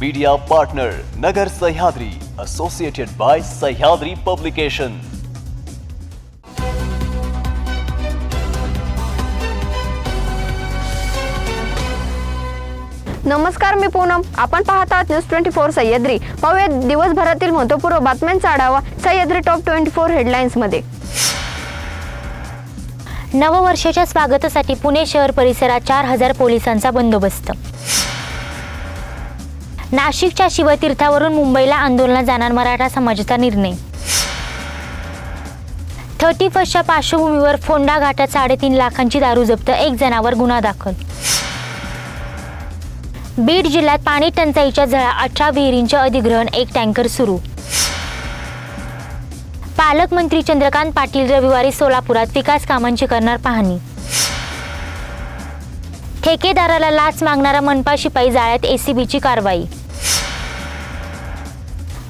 Media partner Nagar Sahyadri associated by Sahyadri publication नमस्कार मी पूनम. आपण पाहत आहात न्यूज ट्वेंटी फोर सह्याद्री. पाहूया दिवसभरातील महत्त्वपूर्ण बातम्यांचा आढावा सह्याद्री टॉप ट्वेंटी फोर हेडलाईन्समध्ये. नववर्षाच्या स्वागतासाठी पुणे शहर परिसरात चार हजार पोलिसांचा बंदोबस्त. नाशिकच्या शिवतीर्थावरून मुंबईला आंदोलनात जाणार मराठा समाजाचा निर्णय. थर्टी फर्स्टच्या पार्श्वभूमीवर फोंडा घाटात साडेतीन लाखांची दारू जप्त एक जणावर गुन्हा दाखल. बीड जिल्ह्यात पाणी टंचाईच्या झळा अठरा विहिरींचे अधिग्रहण एक टँकर सुरू. पालकमंत्री चंद्रकांत पाटील रविवारी सोलापुरात विकास कामांची करणार पाहणी. ठेकेदाराला लाच मागणारा मनपा शिपाई जाळ्यात एसीबीची कारवाई.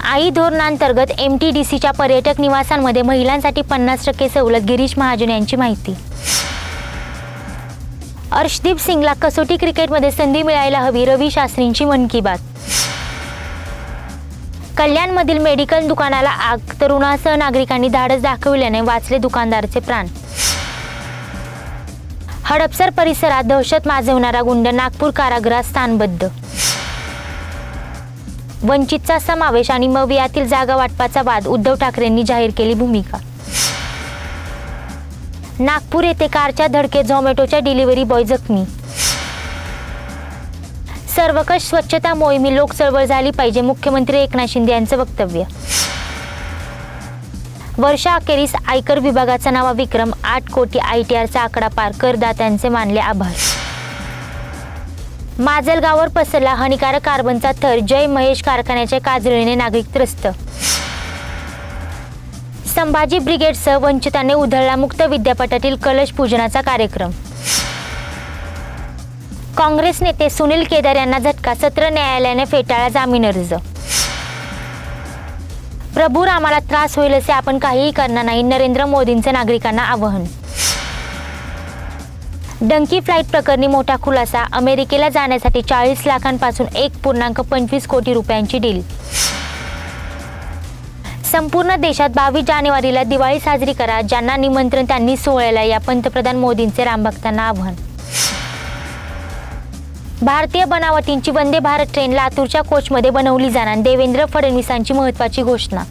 आई धोरणांतर्गत एम टी डी सीच्या पर्यटक निवासांमध्ये महिलांसाठी पन्नास टक्के सवलत गिरीश महाजन यांची माहिती. अर्शदीप सिंगला कसोटी क्रिकेटमध्ये संधी मिळायला हवी रवी शास्त्रींची मन की बात. कल्याणमधील मेडिकल दुकानाला आग तरुणासह नागरिकांनी धाडस दाखविल्याने वाचले दुकानदारचे प्राण. हडपसर परिसरात दहशत माजवणारा गुंड नागपूर कारागृहात स्थानबद्ध. वंचितचा समावेश आणि मवियातील जागा वाटपाचा वाद उद्धव ठाकरेंनी जाहीर केली भूमिका. नागपूर येथे कारच्या धडकेत झोमॅटोच्या डिलिव्हरी बॉय जखमी. सर्वकष स्वच्छता मोहिमी लोक चळवळ झाली पाहिजे मुख्यमंत्री एकनाथ शिंदे यांचं वक्तव्य. वर्षा अखेरीस आयकर विभागाचा नवा विक्रम आठ कोटी आय टी आरचा आकडा पार करदात्यांचे मानले आभार. माजलगाववर पसरला हानिकारक कार्बनचा थर जय महेश कारखान्याच्या काजळीने नागरिक त्रस्त. संभाजी ब्रिगेडसह वंचितांनी उधळला मुक्त विद्यापीठातील कलश पूजनाचा कार्यक्रम. काँग्रेस नेते सुनील केदार यांना झटका सत्र न्यायालयाने फेटाळला जामीन अर्ज. प्रभू रामाला त्रास होईल असे आपण काहीही करणार नाही. नरेंद्र मोदींचं नागरिकांना आवाहन. डंकी फ्लाईट प्रकरणी मोठा खुलासा. अमेरिकेला जाण्यासाठी चाळीस लाखांपासून एक पूर्णांक पंचवीस कोटी रुपयांची डील. संपूर्ण देशात बावीस जानेवारीला दिवाळी साजरी करा ज्यांना निमंत्रण त्यांनी सोहळ्याला या पंतप्रधान मोदींचे रामभक्तांना आव्हान. भारतीय बनावटींची वंदे भारत ट्रेन लातूरच्या कोचमध्ये बनवली जाणार. देवेंद्र फडणवीसांची महत्वाची घोषणा.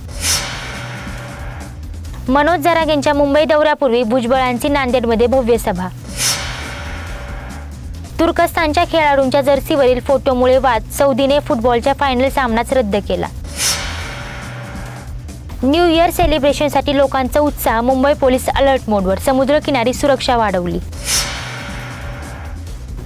मनोज जराग यांच्या मुंबई दौऱ्यापूर्वी भुजबळांची नांदेडमध्ये भव्य सभा. तुर्कस्तानच्या खेळाडूंच्या जर्सीवरील फोटोमुळे वाद सौदीने फुटबॉलच्या फायनल सामनाच रद्द केला. न्यू इयर सेलिब्रेशनसाठी लोकांचा उत्साह मुंबई पोलीस अलर्ट मोडवर समुद्रकिनारी सुरक्षा वाढवली.